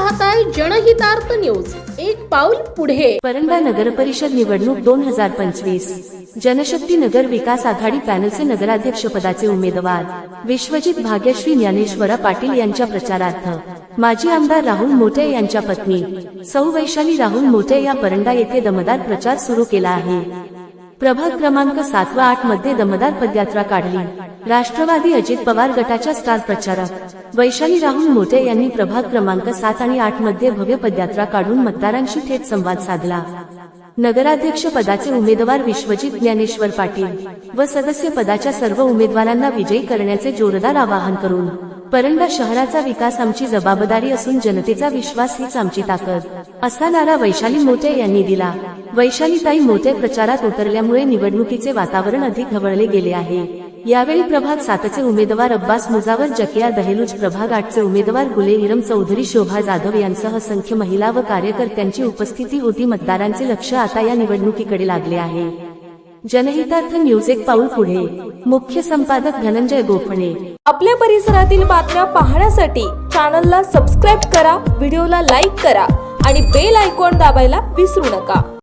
पाहताय जनहितार्थ न्यूज. एक पाऊल पुढे. परंडा नगर परिषद निवडणूक दोन हजार पंचवीस. जनशक्ती नगर विकास आघाडी पॅनलचे नगराध्यक्ष पदाचे उमेदवार. विश्वजित भाग्यश्री ज्ञानेश्वरा पाटील यांच्या प्रचारार्थ. माजी आमदार राहुल मोठे यांच्या पत्नी. सौ वैशाली राहुल मोठे या परंडा येथे दमदार प्रचार सुरू केला आहे. प्रभाग क्रमांक सात व आठमध्ये दमदार पदयात्रा काढली. राष्ट्रवादी अजित पवार गटाच्या स्टार प्रचारक. वैशाली राहुल मोटे यांनी प्रभाग क्रमांक सात आणि आठमध्ये भव्य पदयात्रा काढून मतदारांशी थेट संवाद साधला. नगराध्यक्ष पदाचे उमेदवार विश्वजित ज्ञानेश्वर पाटील व सदस्य पदाच्या सर्व उमेदवारांना विजयी करण्याचे जोरदार आवाहन करून परंडा शहराचा विकास आमची जबाबदारी असून जनतेचा विश्वास हीच आमची ताकद असा नारा वैशाली मोटे यांनी दिला. वैशालीताई मोटे प्रचारात उतरल्यामुळे निवडणुकीचे वातावरण अधिक ढवळले गेले आहे. यावेळी प्रभाग सातचे उमेदवार अब्बास मुजावर जकिया दहेलूज प्रभाग आठचे उमेदवार गुले इरम चौधरी शोभा जाधव यांसह असंख्य महिला व कार्यकर्त्यांची उपस्थिती होती. मतदारांचे लक्ष आता या निवडणुकीकडे लागले आहे. जनहितार्थ न्यूज एक पाऊल पुढे. मुख्य संपादक धनंजय गोफणे. आपल्या परिसरातील बातम्या पाहण्यासाठी चॅनलला सबस्क्राईब करा व्हिडिओला लाईक करा आणि बेल आयकॉन दाबायला विसरू नका.